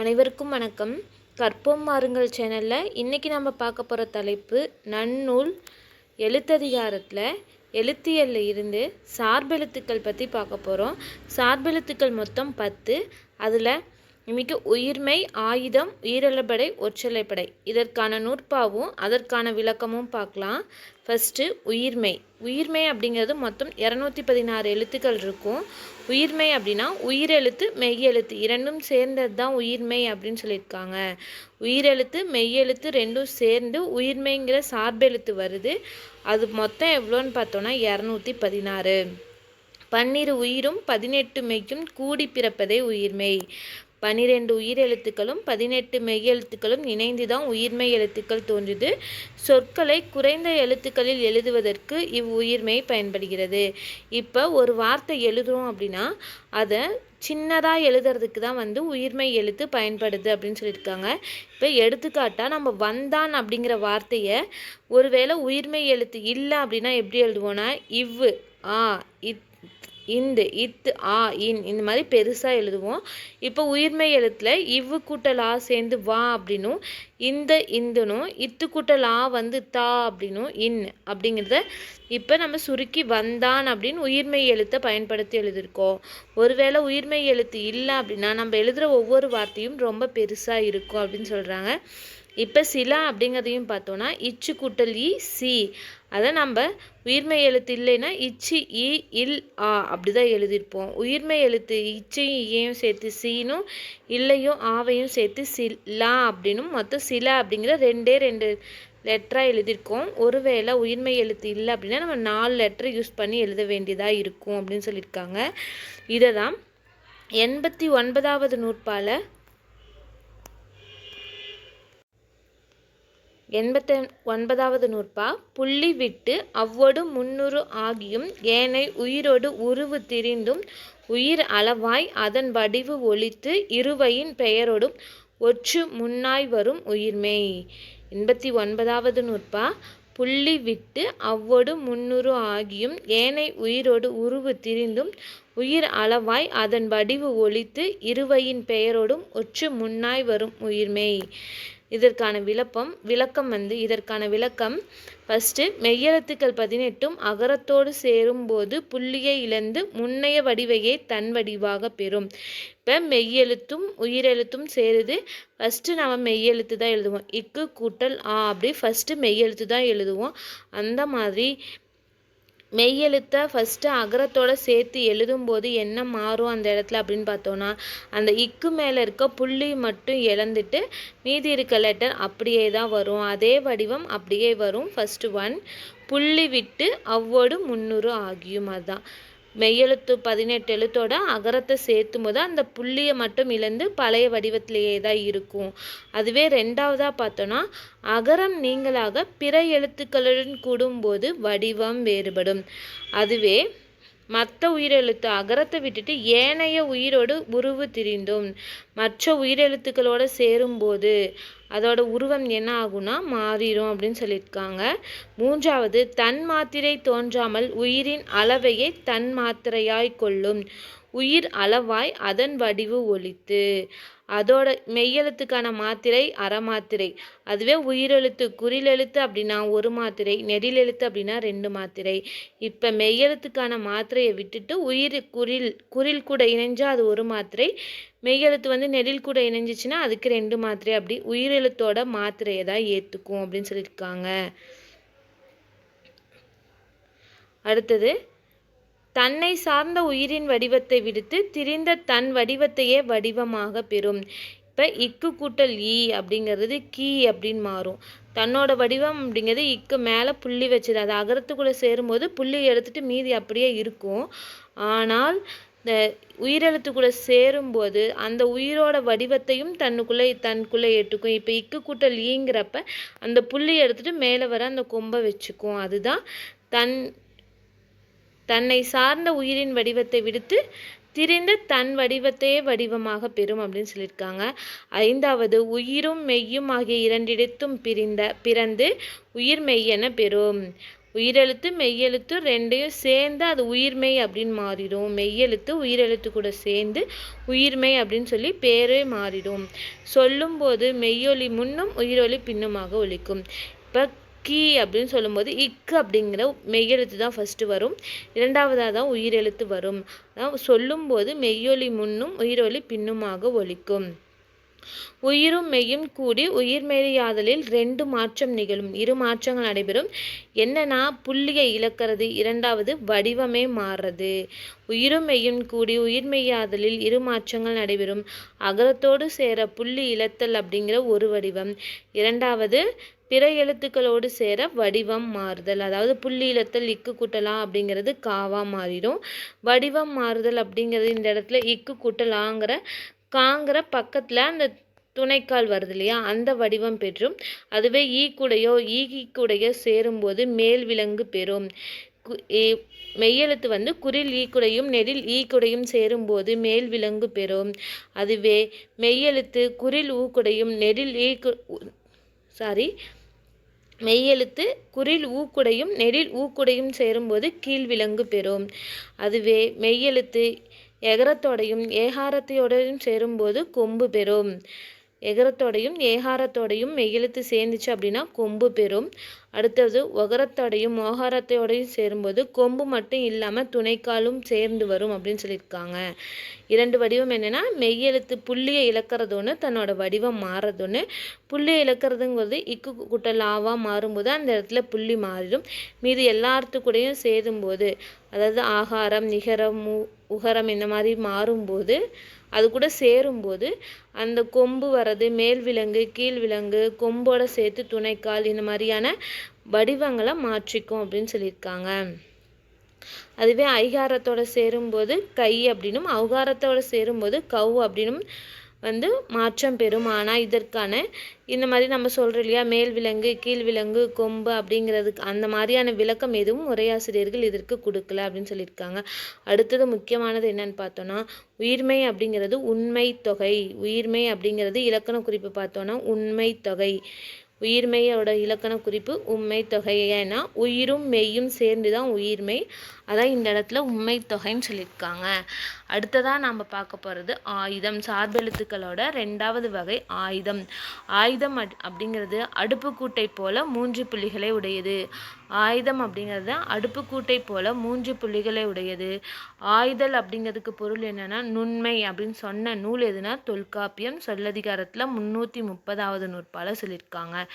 அனைவருக்கும் வணக்கம். கற்போம் மாறுங்கள் சேனலில் இன்றைக்கி நம்ம பார்க்க போகிற தலைப்பு நன்னூல் எழுத்ததிகாரத்தில் எழுத்தியலில் இருந்து சார்பெழுத்துக்கள் பற்றி பார்க்க போகிறோம் சார்பெழுத்துக்கள் மொத்தம் பத்து. அதில் மிக உயிர்மை ஆயுதம் உயிரிழப்படை ஒற்றலைப்படை. இதற்கான நூற்பாவும் அதற்கான விளக்கமும் பார்க்கலாம். ஃபஸ்ட்டு உயிர்மை. உயிர்மை அப்படிங்கிறது மொத்தம் இரநூத்தி பதினாறு எழுத்துக்கள் இருக்கும். உயிர்மை அப்படின்னா உயிரெழுத்து மெய்யெழுத்து. இரண்டும் சேர்ந்தது தான் உயிர்மை அப்படின்னு சொல்லியிருக்காங்க. உயிரெழுத்து மெய்யெழுத்து ரெண்டும் சேர்ந்து உயிர்மைங்கிற சார்பெழுத்து வருது. அது மொத்தம் எவ்வளோன்னு பார்த்தோன்னா இரநூத்தி பதினாறு. பன்னிரு உயிரும் பதினெட்டு மெய்க்கும் கூடி பிறப்பதே பனிரெண்டு உயிர் எழுத்துக்களும் பதினெட்டு மெய்யெழுத்துக்களும் இணைந்து தான் உயிர்மெய் எழுத்துக்கள் தோன்றுது. சொற்களை குறைந்த எழுத்துக்களில் எழுதுவதற்கு இவ்வுயிர்மெய் பயன்படுகிறது. இப்போ ஒரு வார்த்தை எழுதுறோம் அப்படின்னா அதை சின்னதாக எழுதுறதுக்கு தான் வந்து உயிர்மெய் எழுத்து பயன்படுது அப்படின்னு சொல்லியிருக்காங்க. இப்போ எடுத்துக்காட்டாக நம்ம வந்தான் அப்படிங்கிற வார்த்தையை ஒருவேளை உயிர்மெய் எழுத்து இல்லை அப்படின்னா எப்படி எழுதுவோன்னா இவ்வு ஆ இத் இந்து இத்து ஆ இன் இந்த மாதிரி பெருசாக எழுதுவோம். இப்போ உயிர்மெய் எழுத்தில் இவ்வு கூட்டல் ஆ சேர்ந்து வா அப்படின்னும் இந்த இந்துனும் இத்து கூட்டல் ஆ வந்து தா அப்படின்னும் இன் அப்படிங்கிறத இப்போ நம்ம சுருக்கி வந்தான் அப்படின்னு உயிர்மெய் எழுத்தை பயன்படுத்தி எழுதியிருக்கோம். ஒருவேளை உயிர்மெய் எழுத்து இல்லை அப்படின்னா நம்ம எழுதுகிற ஒவ்வொரு வார்த்தையும் ரொம்ப பெருசாக இருக்கும் அப்படின்னு சொல்கிறாங்க இப்போ சிலா அப்படிங்கிறதையும் பார்த்தோன்னா இச்சு கூட்டல் இ சி. அதை நம்ம உயிர்மெய் எழுத்து இல்லைன்னா இச்சு இ இல் ஆ அப்படி தான் எழுதியிருப்போம். உயிர்மெய் எழுத்து இச்சையும் ஈயையும் சேர்த்து சீனும் இல்லையும் ஆவையும் சேர்த்து சிலா அப்படின்னும் மொத்தம் சிலா அப்படிங்கிற ரெண்டே ரெண்டு லெட்டராக எழுதியிருக்கோம். ஒருவேளை உயிர்மெய் எழுத்து இல்லை அப்படின்னா நம்ம நாலு லெட்டர் யூஸ் பண்ணி எழுத வேண்டியதாக இருக்கும் அப்படின்னு சொல்லியிருக்காங்க. இதை தான் எண்பத்தி ஒன்பதாவது நூற்பால எண்பத்தி ஒன்பதாவது நூற்பா. புள்ளி விட்டு அவ்வொடு முன்னுறு ஆகியும் ஏனை உயிரோடு உருவு திரிந்தும் உயிர் அளவாய் அதன் வடிவு ஒழித்து இருவையின் பெயரோடும் ஒற்று முன்னாய் வரும் உயிர்மே எண்பத்தி ஒன்பதாவது நூற்பா. புள்ளி விட்டு அவ்வொடு முன்னுறு ஆகியும் ஏனை உயிரோடு உருவு திரிந்தும் உயிர் அளவாய் அதன் வடிவு ஒழித்து இருவையின் பெயரோடும் ஒற்று முன்னாய் வரும் உயிர்மை இதற்கான விளப்பம் விளக்கம் வந்து இதற்கான விளக்கம். ஃபஸ்ட்டு மெய்யெழுத்துக்கள் பதினெட்டும் அகரத்தோடு சேரும்போது புள்ளியை இழந்து முன்னைய வடிவையே தன் வடிவாக பெறும். இப்போ மெய்யெழுத்தும் உயிரெழுத்தும் சேருது. ஃபஸ்ட்டு நம்ம மெய்யெழுத்து தான் எழுதுவோம். இக்கு கூட்டல் ஆ அப்படி ஃபஸ்ட்டு மெய்யெழுத்து தான் எழுதுவோம். அந்த மாதிரி மெய்யெழுத்தை ஃபஸ்ட்டு அகரத்தோட சேர்த்து எழுதும்போது என்ன மாறும் அந்த இடத்துல அப்படின்னு பார்த்தோன்னா அந்த இக்கு மேலே இருக்க புள்ளி மட்டும் இழந்துட்டு மீதி இருக்க லெட்டர் அப்படியே தான் வரும். அதே வடிவம் அப்படியே வரும். ஃபஸ்ட்டு ஒன் புள்ளி விட்டு அவ்வோடு முந்நூறு ஆகியும். அதுதான் மெய்யெழுத்து பதினெட்டு எழுத்தோட அகரத்தை சேர்த்தும் போது அந்த புள்ளியை மட்டும் இழந்து பழைய வடிவத்திலேயே தான் இருக்கும். அதுவே ரெண்டாவதாக பார்த்தோன்னா அகரம் நீங்களாக பிற எழுத்துக்களுடன் கூடும்போது வடிவம் வேறுபடும். அதுவே மற்ற உயிரெழுத்து அகரத்தை விட்டுட்டு ஏனைய உயிரோடு உருவு திரிந்தும். மற்ற உயிரெழுத்துக்களோட சேரும்போது அதோட உருவம் என்ன ஆகும்னா மாறிடும் அப்படின்னு சொல்லியிருக்காங்க. மூன்றாவது தன் மாத்திரை தோன்றாமல் உயிரின் அளவையே தன் மாத்திரையாய் கொள்ளும். உயிர் அளவாய் அதன் வடிவு ஒழித்து அதோட மெய்யெழுத்துக்கான மாத்திரை அறமாத்திரை. அதுவே உயிரெழுத்து குறிலெழுத்து அப்படின்னா ஒரு மாத்திரை நெடிலெழுத்து அப்படின்னா ரெண்டு மாத்திரை. இப்போ மெய்யெழுத்துக்கான மாத்திரையை விட்டுட்டு உயிர் குறில் குறில் கூட இணைஞ்சால் அது ஒரு மாத்திரை. மெய்யெழுத்து வந்து நெடில் கூட இணைஞ்சிச்சுன்னா அதுக்கு ரெண்டு மாத்திரை. அப்படி உயிரெழுத்தோட மாத்திரையை தான் ஏற்றுக்கும் அப்படின்னு சொல்லியிருக்காங்க. அடுத்தது தன்னை சார்ந்த உயிரின் வடிவத்தை விடுத்து திரிந்த தன் வடிவத்தையே வடிவமாக பெறும். இப்போ இக்கு கூட்டல் ஈ அப்படிங்கிறது கீ அப்படின்னு மாறும். தன்னோட வடிவம் அப்படிங்கிறது இக்கு மேலே புள்ளி வச்சது. அது அகரத்துக்குள்ளே சேரும்போது புள்ளி எடுத்துட்டு மீதி அப்படியே இருக்கும். ஆனால் இந்த உயிரெழுத்துக்குள்ளே சேரும்போது அந்த உயிரோட வடிவத்தையும் தன்னுக்குள்ளே தனக்குள்ளே ஏற்றுக்கும். இப்போ இக்கு கூட்டல் ஈங்கிறப்ப அந்த புள்ளி எடுத்துட்டு மேலே வர அந்த கொம்பை வச்சுக்கும். அதுதான் தன் தன்னை சார்ந்த உயிரின் வடிவத்தை விடுத்து திரிந்த தன் வடிவத்தையே வடிவமாக பெறும் அப்படின்னு சொல்லியிருக்காங்க. ஐந்தாவது உயிரும் மெய்யும் ஆகிய இரண்டிடத்தும் பிரிந்த பிறந்து உயிர் மெய்யென பெறும். உயிரெழுத்து மெய்யெழுத்து ரெண்டையும் சேர்ந்து அது உயிர்மெய் அப்படின்னு மாறிடும். மெய்யெழுத்து உயிரெழுத்து கூட சேர்ந்து உயிர்மெய் அப்படின்னு சொல்லி பேரே மாறிடும். சொல்லும்போது மெய்யொலி முன்னும் உயிரொலி பின்னுமாக ஒலிக்கும். இப்போ கி அப்படின்னு சொல்லும்போது இக்கு அப்படிங்கிற மெய்யெழுத்து தான் ஃபஸ்ட்டு வரும். இரண்டாவதாக தான் உயிரெழுத்து வரும். சொல்லும்போது மெய்யொலி முன்னும் உயிரொலி பின்னுமாக ஒலிக்கும். உயிரும் மெய்யும் கூடி உயிர் மெய்யாதலில் ரெண்டு மாற்றம் நிகழும். இரு மாற்றங்கள் நடைபெறும். என்னன்னா புள்ளியை இழக்கிறது. இரண்டாவது வடிவமே மாறுறது. உயிரும் மெய்யும் கூடி உயிர் மெய்யாதலில் இரு மாற்றங்கள் நடைபெறும். அகரத்தோடு சேர புள்ளி இழத்தல் அப்படிங்கிற ஒரு வடிவம். இரண்டாவது பிற எழுத்துக்களோடு சேர வடிவம் மாறுதல். அதாவது புள்ளி இழத்தல் இக்கு கூட்டலாம் அப்படிங்கிறது காவா மாறிடும். வடிவம் மாறுதல் அப்படிங்கிறது இந்த இடத்துல இக்கு கூட்டலாங்கிற காங்கிற பக்கத்தில் அந்த துணைக்கால் வருது இல்லையா? அந்த வடிவம் பெற்றும். அதுவே ஈ கூடையோ ஈகி கூடையோ சேரும்போது மேல் விலங்கு பெறும். கு- மெய்யெழுத்து வந்து குறில் ஈக்குடையும் நெடில் ஈக்குடையும் சேரும்போது மேல் விலங்கு பெறும். அதுவே மெய்யெழுத்து குறில் ஊக்குடையும் நெடில் ஈக்கு சாரி மெய்யெழுத்து குறில் ஊக்குடையும் நெடில் ஊக்குடையும் சேரும்போது கீழ் விலங்கு பெறும். அதுவே மெய்யெழுத்து எகரத்தோடையும் ஏகாரத்தையோடையும் சேரும்போது கொம்பு பெறும். எகரத்தோடையும் ஏகாரத்தோடையும் மெய்யெழுத்து சேர்ந்துச்சு அப்படின்னா கொம்பு பெறும். அடுத்தது ஒகரத்தோடையும் ஓகாரத்தோடையும் சேரும்போது கொம்பு மட்டும் இல்லாமல் துணைக்காலும் சேர்ந்து வரும் அப்படின்னு சொல்லியிருக்காங்க. இரண்டு வடிவம் என்னென்னா மெய்யெழுத்து புள்ளியை இழக்கிறது ஒன்று தன்னோட வடிவம் மாறுறது ஒன்று புள்ளியை இழக்கிறதுங்கிறது இக்கு குட்டலாவாக மாறும்போது அந்த இடத்துல புள்ளி மாறிடும். மீது எல்லாத்துக்கூடையும் சேரும்போது அதாவது ஆகாரம் நிகரம் உ- உகரம் இந்த மாதிரி மாறும்போது அது கூட சேரும்போது அந்த கொம்பு வர்றது மேல் விலங்கு கீழ் விலங்கு கொம்போட சேர்த்து துணைக்கால் இந்த மாதிரியான வடிவங்களை மாற்றிக்கும் அப்படின்னு சொல்லியிருக்காங்க. அதுவே ஐகாரத்தோட சேரும்போது கை அப்படின்னும் ஔகாரத்தோட சேரும்போது கவ் அப்படின்னும் வந்து மாற்றம் பெறும். ஆனால் இதற்கான இந்த மாதிரி நம்ம சொல்கிறோம் இல்லையா? மேல் விலங்கு கீழ் விலங்கு கொம்பு அப்படிங்கிறதுக்கு அந்த மாதிரியான விளக்கம் எதுவும் உரையாசிரியர்கள் இதற்கு கொடுக்கல அப்படின்னு சொல்லியிருக்காங்க. அடுத்தது முக்கியமானது என்னன்னு பார்த்தோன்னா உயிர்மை அப்படிங்கிறது உண்மை தொகை. உயிர்மை அப்படிங்கிறது இலக்கண குறிப்பு பார்த்தோன்னா உண்மை தொகை. உயிர்மெய்யோட இலக்கண குறிப்பு உண்மை தொகை. ஏன்னா உயிரும் மெய்யும் சேர்ந்து தான் உயிர்மெய் அதான் இந்த இடத்துல உண்மை தொகைன்னு சொல்லியிருக்காங்க. அடுத்ததாக நாம் பார்க்க போகிறது ஆயுதம். சார்பெழுத்துக்களோட ரெண்டாவது வகை ஆயுதம். ஆயுதம் அட்- அப்படிங்கிறது அடுப்புக்கூட்டை போல மூன்று புள்ளிகளை உடையது. ஆயுதம் அப்படிங்கிறது அடுப்புக்கூட்டை போல மூன்று புள்ளிகளை உடையது. ஆயுதல் அப்படிங்கிறதுக்கு பொருள் என்னன்னா நுண்மை அப்படின்னு சொன்ன நூல் எதுனா தொல்காப்பியம். சொல்லதிகாரத்தில் முன்னூற்றி முப்பதாவது நூற்பால சொல்லியிருக்காங்க.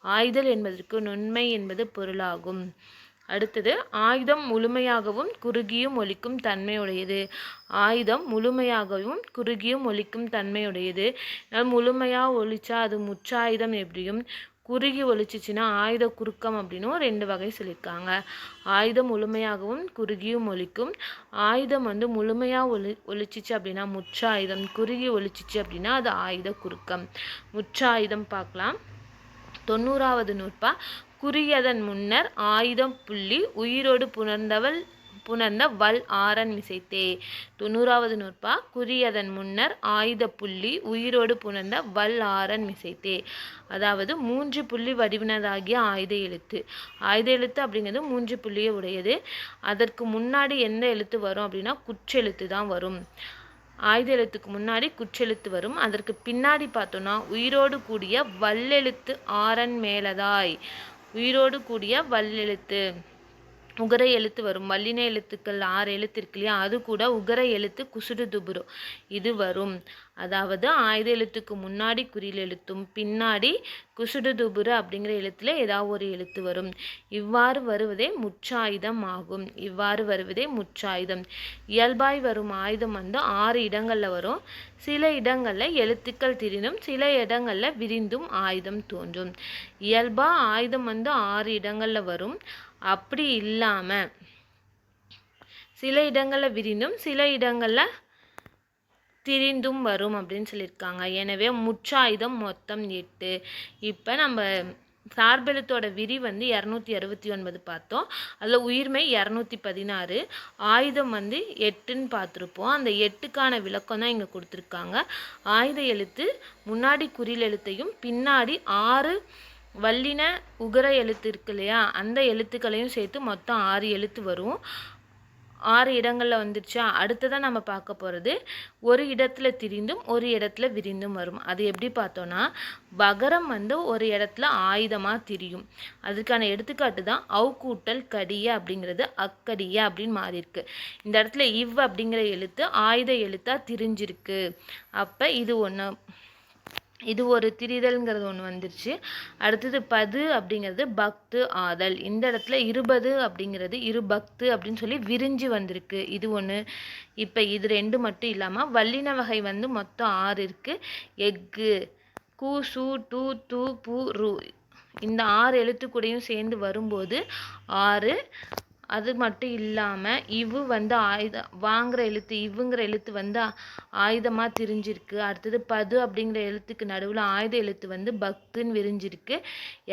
ஆயுதல் என்பதற்கு நுண்மை என்பது பொருளாகும். அடுத்தது ஆயுதம் முழுமையாகவும் குறுகியும் ஒலிக்கும் தன்மையுடையது. ஆயுதம் முழுமையாகவும் குறுகியும் ஒலிக்கும் தன்மையுடையது. முழுமையாக ஒலிச்சா அது முற்றாயுதம் எப்படியும்? குறுகி ஒழிச்சிச்சின்னா ஆயுத குறுக்கம் அப்படின்னும் ரெண்டு வகை சொல்லியிருக்காங்க. ஆயுதம் முழுமையாகவும் குறுகியும் ஒழிக்கும் ஆயுதம் வந்து முழுமையாக ஒலி ஒழிச்சிச்சு அப்படின்னா முற்றாயுதம். குறுகி ஒழிச்சிச்சு அப்படின்னா அது ஆயுத குறுக்கம். முற்றாயுதம் பார்க்கலாம். தொண்ணூறாவது நூற்பா குறியதன் முன்னர் ஆயுதம் புள்ளி உயிரோடு புணர்ந்தவள் புணர்ந்த வல் ஆரன் மிசைத்தே. தொண்ணூறாவது நூற்பா குறியதன் முன்னர் ஆயுத புள்ளி உயிரோடு புணர்ந்த வல் ஆரன் மிசைத்தே. அதாவது மூன்று புள்ளி வடிவினதாகிய ஆயுத எழுத்து. ஆயுத எழுத்து அப்படிங்கிறது மூன்று புள்ளியை உடையது. அதற்கு முன்னாடி எந்த எழுத்து வரும் அப்படின்னா குற்றெழுத்து தான் வரும். ஆயுத எழுத்துக்கு முன்னாடி குற்றெழுத்து வரும். அதற்கு பின்னாடி பார்த்தோன்னா உயிரோடு கூடிய வல்லெழுத்து ஆரன் மேலதாய். உயிரோடு கூடிய வல்லெழுத்து. உகர எழுத்து வரும். மல்லின எழுத்துக்கள் ஆறு எழுத்து இருக்கு இல்லையா? அது கூட உகர எழுத்து குசுடு துபுரு. இது வரும். அதாவது ஆயுத எழுத்துக்கு முன்னாடி குறியில் எழுத்தும் பின்னாடி குசுடு துபுரு அப்படிங்கிற எழுத்துல ஏதாவது ஒரு எழுத்து வரும். இவ்வாறு வருவதே முச்சாயுதம் ஆகும். இவ்வாறு வருவதே முச்சாயுதம் இயல்பாய் வரும் ஆயுதம் வந்து ஆறு இடங்களில் வரும். சில இடங்களில் எழுத்துக்கள் திரிந்தும் சில இடங்களில் விரிந்தும் ஆயுதம் தோன்றும். இயல்பா ஆயுதம் வந்து ஆறு இடங்களில் வரும். அப்படி இல்லாம சில இடங்களில் விரிந்தும் சில இடங்களில் திரிந்தும் வரும் அப்படின்னு சொல்லியிருக்காங்க. எனவே முச்சாயுதம் மொத்தம் எட்டு. இப்போ நம்ம சார்பெழுத்தோட விரி வந்து இரநூத்தி அறுபத்தி ஒன்பது பார்த்தோம். அதில் உயிர்மை இரநூத்தி பதினாறு. ஆயுதம் வந்து எட்டுன்னு பார்த்துருப்போம். அந்த எட்டுக்கான விளக்கம் தான் இங்கே கொடுத்துருக்காங்க. ஆயுத எழுத்து முன்னாடி குறில் எழுத்தையும் பின்னாடி ஆறு வல்லின உகர எழுத்து இருக்கு இல்லையா? அந்த எழுத்துக்களையும் சேர்த்து மொத்தம் ஆறு எழுத்து வரும். ஆறு இடங்களில் வந்துருச்சா? அடுத்ததான் நம்ம பார்க்க போகிறது ஒரு இடத்துல திரிந்தும் ஒரு இடத்துல விரிந்தும் வரும். அது எப்படி பார்த்தோன்னா வகரம் வந்து ஒரு இடத்துல ஆயுதமாக திரியும். அதுக்கான எடுத்துக்காட்டு தான் அவுக்கூட்டல் கடிய அப்படிங்கிறது அக்கடிய அப்படின்னு மாறியிருக்கு. இந்த இடத்துல இவ் அப்படிங்கிற எழுத்து ஆயுத எழுத்தாக திரிஞ்சிருக்கு. அப்போ இது ஒன்று இது ஒரு திரிதல்ங்கிறது ஒன்று வந்துருச்சு. அடுத்தது பது அப்படிங்கிறது பக்து ஆதல். இந்த இடத்துல இருபது அப்படிங்கிறது இரு பக்து அப்படின்னு சொல்லி விரிஞ்சு வந்திருக்கு. இது ஒன்று இப்போ இது ரெண்டு மட்டும் இல்லாமல் வல்லின வகை வந்து மொத்தம் ஆறு இருக்குது எக்கு கூ சு டூ தூ பூ ரு. இந்த ஆறு எழுத்துக்கூடையும் சேர்ந்து வரும்போது ஆறு அது மட்டும் இல்லாமல் இவு வந்து ஆயுதம் வாங்குற எழுத்து இவுங்கிற எழுத்து வந்து ஆயுதமாக திரிஞ்சிருக்கு. அடுத்தது பது அப்படிங்கிற எழுத்துக்கு நடுவில் ஆயுத எழுத்து வந்து பக்துன்னு விரிஞ்சிருக்கு.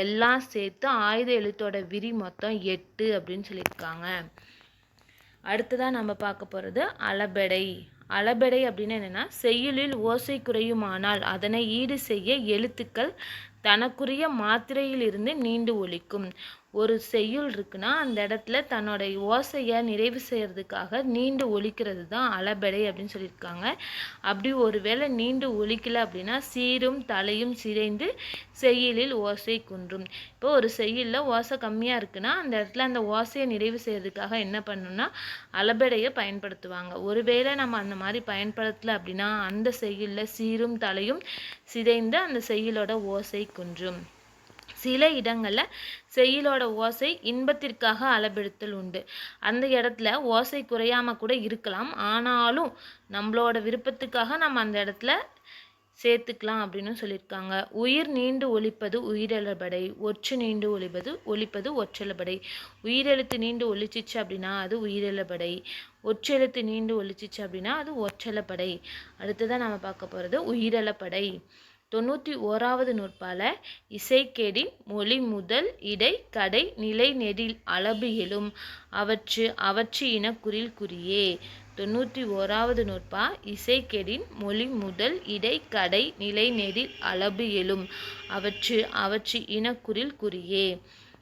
எல்லாம் சேர்த்து ஆயுத எழுத்தோட விரி மொத்தம் எட்டு அப்படின்னு சொல்லியிருக்காங்க. அடுத்ததாக நம்ம பார்க்க போகிறது அளபெடை. அளபெடை அப்படின்னு என்னென்னா செய்யுளில் ஓசை குறையுமானால் அதனை ஈடு செய்ய எழுத்துக்கள் தனக்குரிய மாத்திரையிலிருந்து நீண்டு ஒழிக்கும் ஒரு செய்யுள் இருக்குன்னா அந்த இடத்துல தன்னோட ஓசையை நிறைவு செய்கிறதுக்காக நீண்டு ஒழிக்கிறது தான் அளபெடை அப்படின்னு சொல்லியிருக்காங்க. அப்படி ஒருவேளை நீண்டு ஒழிக்கல அப்படின்னா சீரும் தலையும் சிதைந்து செய்யுளில் ஓசை குன்றும். இப்போ ஒரு செய்யுளில் ஓசை கம்மியாக இருக்குன்னா அந்த இடத்துல அந்த ஓசையை நிறைவு செய்கிறதுக்காக என்ன பண்ணணும்னா அளபெடையை பயன்படுத்துவாங்க. ஒருவேளை நம்ம அந்த மாதிரி பயன்படுத்தலை அப்படின்னா அந்த செய்யுளில் சீரும் தலையும் சிதைந்து அந்த செய்யுளோட ஓசை குன்றும். சில இடங்களில் செய்யுளோட ஓசை இன்பத்திற்காக அளபெடுத்தல் உண்டு. அந்த இடத்துல ஓசை குறையாம கூட இருக்கலாம். ஆனாலும் நம்மளோட விருப்பத்துக்காக நம்ம அந்த இடத்துல சேர்த்துக்கலாம் அப்படின்னு சொல்லியிருக்காங்க. உயிர் நீண்டு ஒழிப்பது உயிரெழபடை ஒற்று நீண்டு ஒழிப்பது ஒழிப்பது ஒற்றெழபடை உயிரெழுத்து நீண்டு ஒழிச்சிச்சு அப்படின்னா அது உயிரிழப்படை ஒற்றெழுத்து நீண்டு ஒழிச்சிச்சு அப்படின்னா அது ஒற்றலப்படை அடுத்ததான் நம்ம பார்க்க போகிறது உயிரிழப்படை. தொண்ணூற்றி ஓராவது நூற்பால இசைக்கேடின் மொழி முதல் இடை கடை நிலை நெடில் அளபு எழும். அவற்று அவற்று இனக்குறில் குறியே. தொண்ணூற்றி ஓராவது நூற்பா இசைக்கெடின் மொழி முதல் இடை கடை நிலை நெடில் அளபு எழும். அவற்று அவற்று இனக்குறில் குறியே.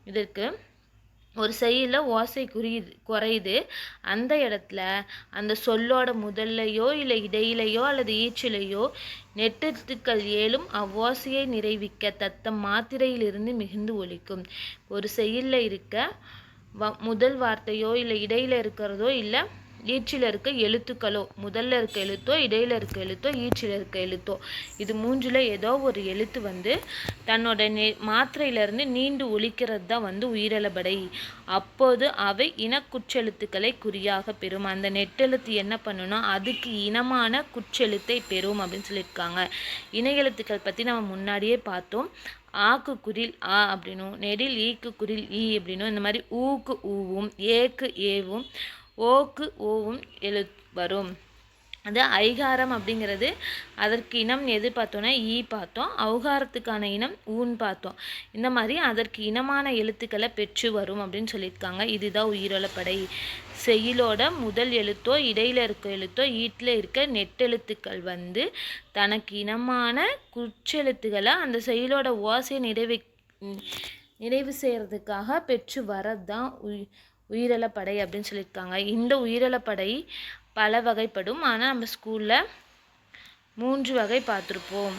இதற்கு ஒரு செயலில் ஓசை குறியுது குறையுது. அந்த இடத்துல அந்த சொல்லோட முதல்லையோ இல்லை இடையிலையோ அல்லது ஈச்சிலையோ நெட்டெழுத்துக்கள் ஏழும் அவ்வோசையை நிறைவிக்க தத்தம் மாத்திரையிலிருந்து மிகுந்து ஒலிக்கும். ஒரு செயலில் இருக்க வ முதல் வார்த்தையோ இல்லை இடையில இருக்கிறதோ இல்லை ஈற்றில் இருக்க எழுத்துக்களோ முதல்ல இருக்க எழுத்தோ இடையில இருக்க எழுத்தோ ஈற்றில் இருக்க எழுத்தோ இது மூஞ்சில் ஏதோ ஒரு எழுத்து வந்து தன்னோட நெ மாத்திரையிலிருந்து நீண்டு ஒழிக்கிறது தான் வந்து உயிரிழபடை அப்போது அவை இனக்குற்றெழுத்துக்களை குறியாக பெறும். அந்த நெட்டெழுத்து என்ன பண்ணுன்னா அதுக்கு இனமான குற்றெழுத்தை பெறும் அப்படின்னு சொல்லியிருக்காங்க. இன எழுத்துக்கள் பற்றி நம்ம முன்னாடியே பார்த்தோம். ஆக்கு குரில் ஆ அப்படின்னும் நெடில் ஈக்கு குரில் ஈ அப்படின்னும் இந்த மாதிரி ஊக்கு ஊவும் ஏக்கு ஏவும் ஓக்கு ஓவும் எழு வரும். அது ஐகாரம் அப்படிங்கிறது அதற்கு இனம் எது பார்த்தோன்னா ஈ பார்த்தோம். அவுகாரத்துக்கான இனம் ஊன் பார்த்தோம். இந்த மாதிரி அதற்கு இனமான எழுத்துக்களை பெற்று வரும் அப்படின்னு சொல்லியிருக்காங்க. இதுதான் உயிரோலப்படை செயலோட முதல் எழுத்தோ இடையில இருக்க எழுத்தோ ஈட்டில் இருக்க நெட்டெழுத்துக்கள் வந்து தனக்கு இனமான குற்றெழுத்துக்களை அந்த செயலோட ஓசையை நிறைவு நிறைவு செய்கிறதுக்காக பெற்று வரது தான் உய் உயிரிழப்படை அப்படின்னு சொல்லியிருக்காங்க. இந்த உயிரிழப்படை பல வகைப்படும். ஆனால் நம்ம ஸ்கூலில் மூன்று வகை பார்த்துருப்போம்.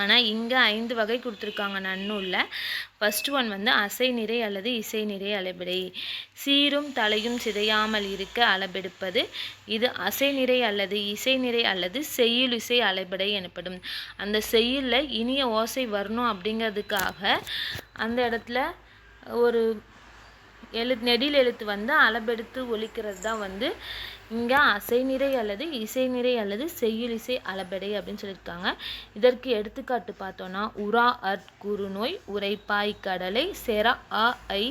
ஆனால் இங்கே ஐந்து வகை கொடுத்துருக்காங்க நன்னூலில். ஃபஸ்ட் ஒன் வந்து அசை நிறை அல்லது இசை நிறை அளபெடை. சீரும் தலையும் சிதையாமல் இருக்க அளபெடுப்பது. இது அசை நிறை அல்லது இசை நிறை அல்லது செய்யுள் இசை அளபெடை எனப்படும். அந்த செய்யுளில் இனிய ஓசை வரணும் அப்படிங்கிறதுக்காக அந்த இடத்துல ஒரு எழுத் நெடில் எழுத்து வந்து அளபெடுத்து ஒழிக்கிறது தான் வந்து இங்கே அசைநிறை அல்லது இசைநிறை அல்லது செய்யுள் இசை அளபெடை அப்படின்னு சொல்லியிருக்காங்க. இதற்கு எடுத்துக்காட்டு பார்த்தோன்னா உரா அட் குறுநோய் உரைப்பாய் கடலை செரா அ ஐ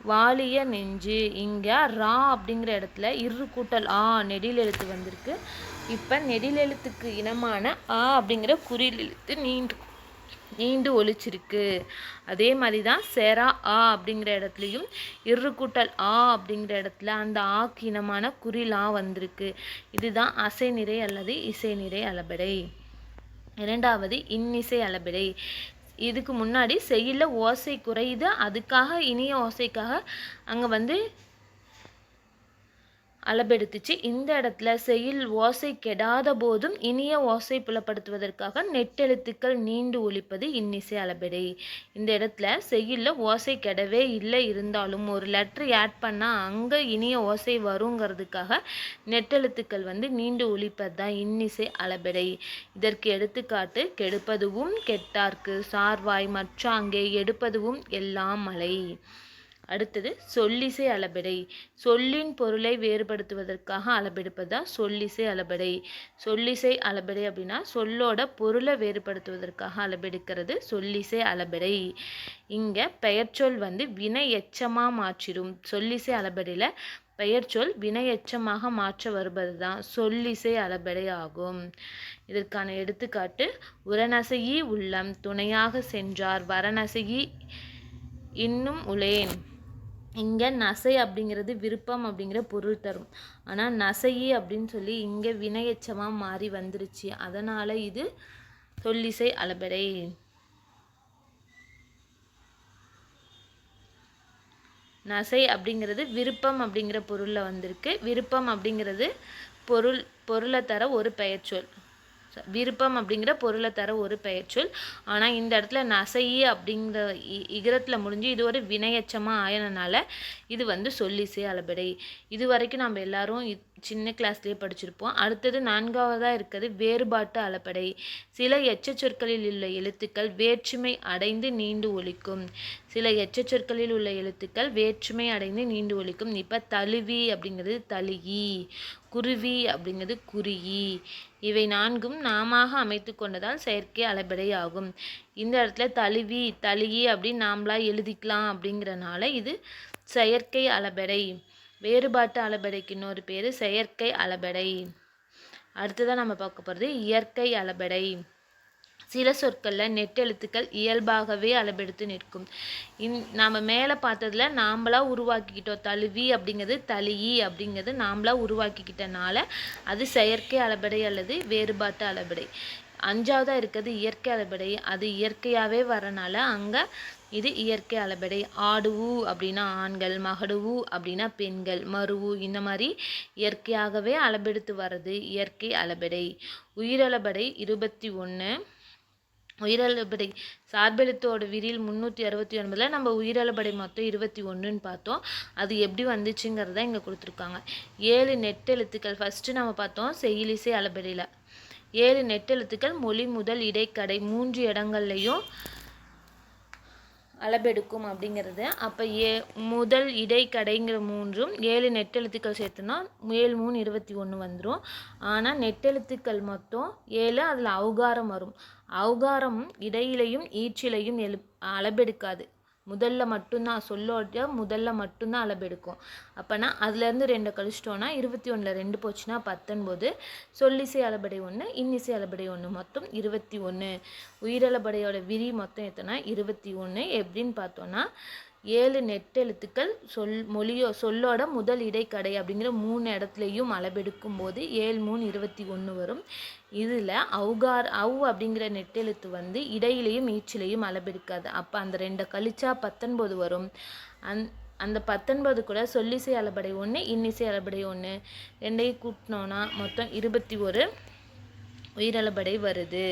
வாலிய நெஞ்சு. இங்கே ரா அப்படிங்கிற இடத்துல இரு கூட்டல் ஆ நெடில் எழுத்து வந்திருக்கு. இப்போ நெடில் எழுத்துக்கு இனமான ஆ அப்படிங்கிற குறில் எழுத்து நீண்டு நீண்டு ஒழிச்சிருக்கு அதே மாதிரி தான் செரா ஆ அப்படிங்கிற இடத்துலையும் இரு கூட்டல் ஆ அப்படிங்கிற இடத்துல அந்த ஆக்கு இனமான குறிலா வந்திருக்கு. இதுதான் அசை நிறை அல்லது இசை நிறை அளபடை. இரண்டாவது இன்னிசை அளபடை. இதுக்கு முன்னாடி செய்யுளில் ஓசை குறையுது. அதுக்காக இனிய ஓசைக்காக அங்கே வந்து அளபெடுத்துச்சு இந்த இடத்துல செயல் ஓசை கெடாத போதும் இனிய ஓசை புலப்படுத்துவதற்காக நெட்டெழுத்துக்கள் நீண்டு ஒழிப்பது இன்னிசை அளபெடை. இந்த இடத்துல செய்யுளில் ஓசை கெடவே இல்லை இருந்தாலும் ஒரு லெட்ரு ஆட் பண்ணால் அங்கே இனிய ஓசை வருங்கிறதுக்காக நெட்டெழுத்துக்கள் வந்து நீண்டு ஒழிப்பது தான் இன்னிசை அளபெடை. இதற்கு எடுத்துக்காட்டு கெடுப்பதுவும் கெட்டார்க்கு சார்வாய் மற்றாங்கே எடுப்பதுவும் எல்லாம் மலை அடுத்தது சொல்லிசை அளபெடை. சொல்லின் பொருளை வேறுபடுத்துவதற்காக அளபெடுப்பது தான் சொல்லிசை அளபெடை. சொல்லிசை அளபெடை அப்படின்னா சொல்லோட பொருளை வேறுபடுத்துவதற்காக அளபெடுக்கிறது சொல்லிசை அளபெடை. இங்கே பெயர்ச்சொல் வந்து வினை எச்சமாக மாற்றிடும். சொல்லிசை அளபெடையில் பெயர்ச்சொல் வினையெச்சமாக மாற்ற வருவது தான் சொல்லிசை அளபெடை ஆகும். இதற்கான எடுத்துக்காட்டு உரநசையி உள்ளம் துணையாக சென்றார் வரநசையி இன்னும் உளேன். இங்கே நசை அப்படிங்கிறது விருப்பம் அப்படிங்கிற பொருள் தரும். ஆனால் நசையி அப்படின்னு சொல்லி இங்கே வினையச்சமாக மாறி வந்துருச்சு. அதனால் இது சொல்லிசை அளபெடை நசை அப்படிங்கிறது விருப்பம் அப்படிங்கிற பொருளில் வந்திருக்கு. விருப்பம் அப்படிங்கிறது பொருள் பொருளை தர ஒரு பெயர்ச்சொல். விருப்பம் அப்படிங்கிற பொருளை தர ஒரு பெயர்ச்சொல் ஆனால் இந்த இடத்துல நசையி அப்படிங்கிற இகரத்தில் முடிஞ்சு இது ஒரு வினையச்சமாக ஆயினனால இது வந்து சொல்லிசே அளபெடை. இது வரைக்கும் நம்ம எல்லாரும் சின்ன கிளாஸ்லேயே படிச்சிருப்போம். அடுத்தது நான்காவதாக இருக்கிறது வேறுபாட்டு அளபடை. சில எச்ச சொற்களில் உள்ள எழுத்துக்கள் வேற்றுமை அடைந்து நீண்டு ஒழிக்கும் சில எச்ச சொற்களில் உள்ள எழுத்துக்கள் வேற்றுமை அடைந்து நீண்டு ஒழிக்கும் இப்போ தழுவி அப்படிங்கிறது தழுகி குருவி அப்படிங்கிறது குருகி. இவை நான்கும் நாம அமைத்து கொண்டதால் செயற்கை அளபடை ஆகும் இந்த இடத்துல தழுவி தழுகி அப்படின்னு நாமளா எழுதிக்கலாம் அப்படிங்கிறனால இது செயற்கை அளபடை. வேறுபாட்டு அளபெடைக்கு இன்னொரு பேர் செயற்கை அளபெடை. அடுத்ததாக நம்ம பார்க்க போகிறது இயற்கை அளபெடை. சில சொற்களில் நெட்டெழுத்துக்கள் இயல்பாகவே அளபெடுத்து நிற்கும். இந் நாம் மேலே பார்த்ததில் நாம்பளா உருவாக்கிக்கிட்டோம் தழுவி அப்படிங்கிறது தழுவி அப்படிங்கிறது நாம்பளா உருவாக்கிக்கிட்டனால அது செயற்கை அளபடை அல்லது வேறுபாட்டு அளபடை. அஞ்சாவதாக இருக்கிறது இயற்கை அளபடை. அது இயற்கையாகவே வரனால அங்கே இது இயற்கை அளபடை. ஆடுவு அப்படின்னா ஆண்கள் மகடுவு அப்படின்னா பெண்கள் மருவு இந்த மாதிரி இயற்கையாகவே அளபெடுத்து வர்றது இயற்கை அளபடை. உயிரளபடை இருபத்தி ஒன்று உயிரளபடை சார்பெழுத்தோட விரில் முந்நூற்றி அறுபத்தி ஒன்பதில் நம்ம உயிரளபடை மொத்தம் இருபத்தி ஒன்றுன்னு பார்த்தோம். அது எப்படி வந்துச்சுங்கிறத இங்கே கொடுத்துருக்காங்க. ஏழு நெட்டெழுத்துக்கள் ஃபஸ்ட்டு நம்ம பார்த்தோம் செயலிசை அளபடியில் ஏழு நெட்டெழுத்துக்கள் மொழி முதல் இடைக்கடை மூன்று இடங்கள்லையும் அளபெடுக்கும் அப்படிங்கிறது. அப்போ ஏ முதல் இடைக்கடைங்கிற மூன்றும் ஏழு நெட்டெழுத்துக்கள் சேர்த்துனா ஏழு மூணு இருபத்தி ஒன்று வந்துடும் ஆனால் நெட்டெழுத்துக்கள் மொத்தம் ஏழு அதில் அவுகாரம் வரும். அவுகாரம் இடையிலையும் ஈச்சிலையும் எழு அளபெடுக்காது. முதல்ல மட்டும்தான் சொல்லோட முதல்ல மட்டும்தான் அளபெடுக்கும். அப்போனா அதுலேருந்து ரெண்டை கழிச்சிட்டோன்னா இருபத்தி ஒன்றில் ரெண்டு போச்சுன்னா பத்தொன்பது. சொல்லிசை அளபடை ஒன்று இன்னிசை அளபடை ஒன்று மொத்தம் இருபத்தி ஒன்று உயிரளபடையோட விரி மொத்தம் எத்தனை? இருபத்தி ஒன்று எப்படின்னு பார்த்தோன்னா ஏழு நெட்டெழுத்துக்கள் சொல் மொழியோ சொல்லோட முதல் இடைக்கடை அப்படிங்கிற மூணு இடத்துலையும் அளபெடுக்கும் போது ஏழு மூணு இருபத்தி ஒன்று வரும். இதில் அவுகார் அவு அப்படிங்கிற நெட்டெழுத்து வந்து இடையிலையும் ஈச்சிலையும் அளபெடுக்காது அப்போ அந்த ரெண்டை கழிச்சா பத்தொன்பது வரும். அந் அந்த பத்தொன்பது கூட சொல்லிசை அளபடை ஒன்று இன்னிசை அளபடை ஒன்று ரெண்டையும் கூட்டினோன்னா மொத்தம் இருபத்தி ஒரு உயிரளபடை வருது.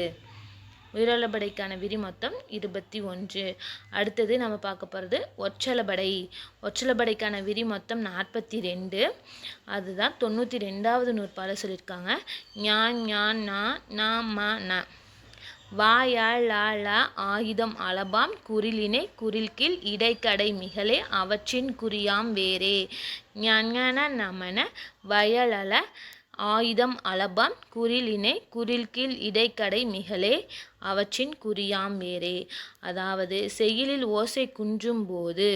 உயிரளபடைக்கான விரி மொத்தம் இருபத்தி ஒன்று. அடுத்தது நம்ம பார்க்க போகிறது ஒற்றலபடை. ஒற்றலபடைக்கான விரி மொத்தம் நாற்பத்தி ரெண்டு. அதுதான் தொண்ணூற்றி ரெண்டாவது நூற்பால சொல்லியிருக்காங்க. ஞான் ஞான் நா நா ம ந. வாயாழ ஆயுதம் அளபாம் குரிலினை குரில்கில் இடைக்கடை மிகலே அவற்றின் குறியாம் வேறே. ஞான நமன வயலல ஆயுதம் அளபாம் குரிலினை குரில்கீழ் இடைக்கடை மிகலே அவற்றின் குறியாம் வேறே அதாவது செயலில் ஓசை குன்றும் போது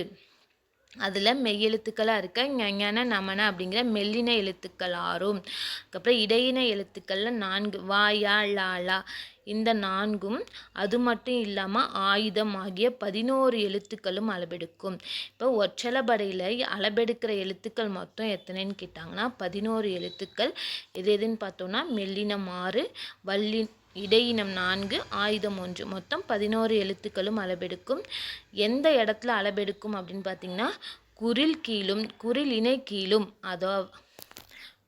அதில் மெய்யெழுத்துக்களாக இருக்க ஞஞன நமன அப்படிங்கிற மெல்லின எழுத்துக்கள் ஆறும். அதுக்கப்புறம் இடையின எழுத்துக்களில் நான்கு வாயா லாலா லா லா இந்த நான்கும் அது மட்டும் இல்லாமல் ஆயுதம் ஆகிய பதினோரு எழுத்துக்களும் அளபெடுக்கும் இப்போ ஒற்றலபடையில் அளபெடுக்கிற எழுத்துக்கள் மொத்தம் எத்தனைன்னு கேட்டாங்கன்னா பதினோரு எழுத்துக்கள். எது எதுன்னு பார்த்தோன்னா மெல்லினம் ஆறு வள்ளி இடையினம் நான்கு ஆயுதம் ஒன்று. மொத்தம் பதினோரு எழுத்துக்களும் அளபெடுக்கும் எந்த இடத்துல அளபெடுக்கும் அப்படின்னு பார்த்தீங்கன்னா குரில் கீழும் குரில் இணை கீழும். அதோ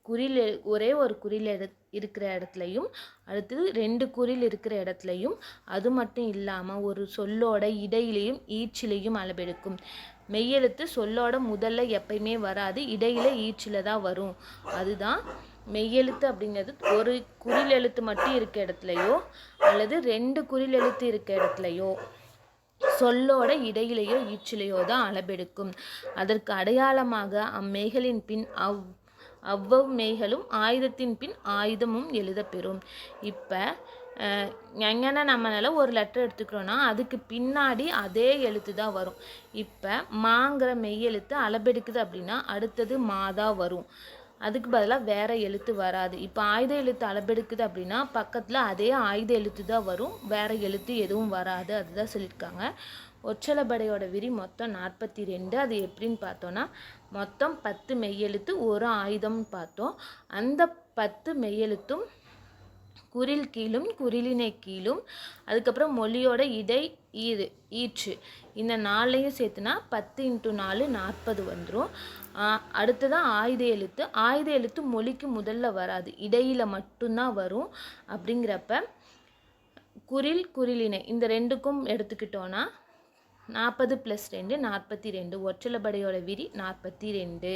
குறில் ஒரே ஒரு குறில் எடு இருக்கிற இடத்துலையும் அடுத்தது ரெண்டு குறில் இருக்கிற இடத்துலையும். அது மட்டும் இல்லாமல் ஒரு சொல்லோட இடையிலையும் ஈச்சிலையும் அளபெடுக்கும் மெய்யெழுத்து சொல்லோட முதல்ல எப்பயுமே வராது இடையில ஈச்சில தான் வரும். அதுதான் மெய்யெழுத்து அப்படிங்கிறது ஒரு குறில் எழுத்து மட்டும் இருக்க இடத்துலையோ அல்லது ரெண்டு குறில் எழுத்து இருக்க இடத்துலையோ சொல்லோட இடையிலேயோ ஈச்சிலையோ தான் அளபெடுக்கும் அதற்கு அடையாளமாக அம்மேகலின் பின் அவ் அவ்வவ் மேகலும் ஆயுதத்தின் பின் ஆயுதமும் எழுதப்பெறும். இப்போ எங்கன்னா நம்மளால ஒரு லெட்டர் எடுத்துக்கிறோன்னா அதுக்கு பின்னாடி அதே எழுத்து தான் வரும். இப்போ மாங்கிற மெய்யெழுத்து அளபெடுக்குது அப்படின்னா அடுத்தது மாதா வரும். அதுக்கு பதிலாக வேறு எழுத்து வராது. இப்போ ஆயுத எழுத்து அளபெடுக்குது அப்படின்னா பக்கத்தில் அதே ஆயுத எழுத்து தான் வரும். வேறு எழுத்து எதுவும் வராது. அதுதான் சொல்லியிருக்காங்க. ஒற்றலபடையோட விரி மொத்தம் நாற்பத்தி ரெண்டு அது எப்படின்னு பார்த்தோன்னா மொத்தம் பத்து மெய்யெழுத்து ஒரு ஆயுதம்னு பார்த்தோம். அந்த பத்து மெய்யெழுத்தும் குரில் கீழும் குரிலினை கீழும் அதுக்கப்புறம் மொழியோட இடை ஈறு ஈற்று. இந்த நாளையும் சேர்த்துனா பத்து இன்ட்டு நாலு நாற்பது வந்துடும் அடுத்ததான் ஆயுத எழுத்து. ஆயுத எழுத்து மொழிக்கு முதல்ல வராது. இடையில் மட்டும்தான் வரும் அப்படிங்கிறப்ப குரில் குரிலினை இந்த ரெண்டுக்கும் எடுத்துக்கிட்டோன்னா நாற்பது ப்ளஸ் ரெண்டு நாற்பத்தி ரெண்டு ஒற்றலைப்படையோட விரி நாற்பத்தி ரெண்டு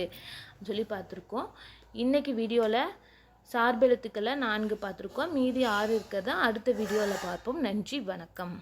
சொல்லி பார்த்துருக்கோம். இன்றைக்கி வீடியோவில் சார்பெழுத்துக்களை நான்கு பார்த்துருக்கோம். மீதி ஆறு இருக்கிறத? அடுத்த வீடியோவில் பார்ப்போம். நன்றி வணக்கம்.